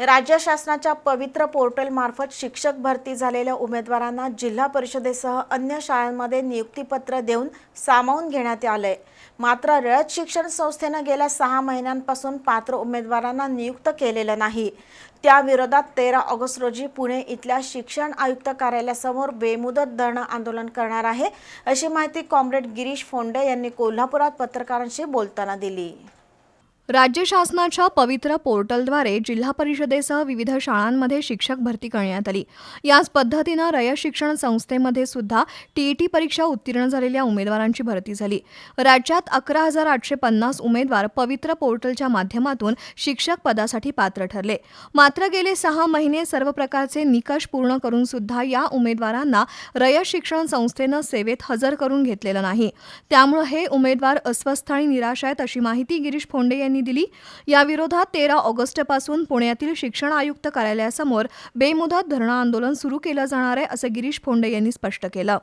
राज्य शासनाच्या पवित्र पोर्टलमार्फत शिक्षक भरती झालेल्या उमेदवारांना जिल्हा परिषदेसह अन्य शाळांमध्ये नियुक्तीपत्र देऊन सामावून घेण्यात आलंय. मात्र रयत शिक्षण संस्थेनं गेल्या सहा महिन्यांपासून पात्र उमेदवारांना नियुक्त केलेलं नाही. त्याविरोधात तेरा ऑगस्ट रोजी पुणे इथल्या शिक्षण आयुक्त कार्यालयासमोर बेमुदत धरणं आंदोलन करणार आहे अशी माहिती कॉम्रेड गिरीश फोंडे यांनी कोल्हापुरात पत्रकारांशी बोलताना दिली. राज्य शासनाच्या पवित्र पोर्टलद्वारे जिल्हा परिषदेसह विविध शाळांमध्ये शिक्षक भरती करण्यात आली. याच पद्धतीनं रय शिक्षण संस्थेमध्ये सुद्धा टीईटी परीक्षा उत्तीर्ण झालेल्या उमेदवारांची भरती झाली. राज्यात अकरा हजार आठशे पन्नास उमेदवार पवित्र पोर्टलच्या माध्यमातून शिक्षक पदासाठी पात्र ठरले. मात्र गेले सहा महिने सर्व प्रकारचे निकष पूर्ण करून सुद्धा या उमेदवारांना रय शिक्षण संस्थेनं सेवेत हजर करून घेतलेलं नाही. त्यामुळे हे उमेदवार अस्वस्थ आणि निराश आहेत अशी माहिती गिरीश फोंडे यांनी यांनी दिली. याविरोधात तेरा ऑगस्टपासून पुण्यातील शिक्षण आयुक्त कार्यालयासमोर बेमुदत धरणं आंदोलन सुरू केलं जाणार आहे असं गिरीश फोंडे यांनी स्पष्ट केलं.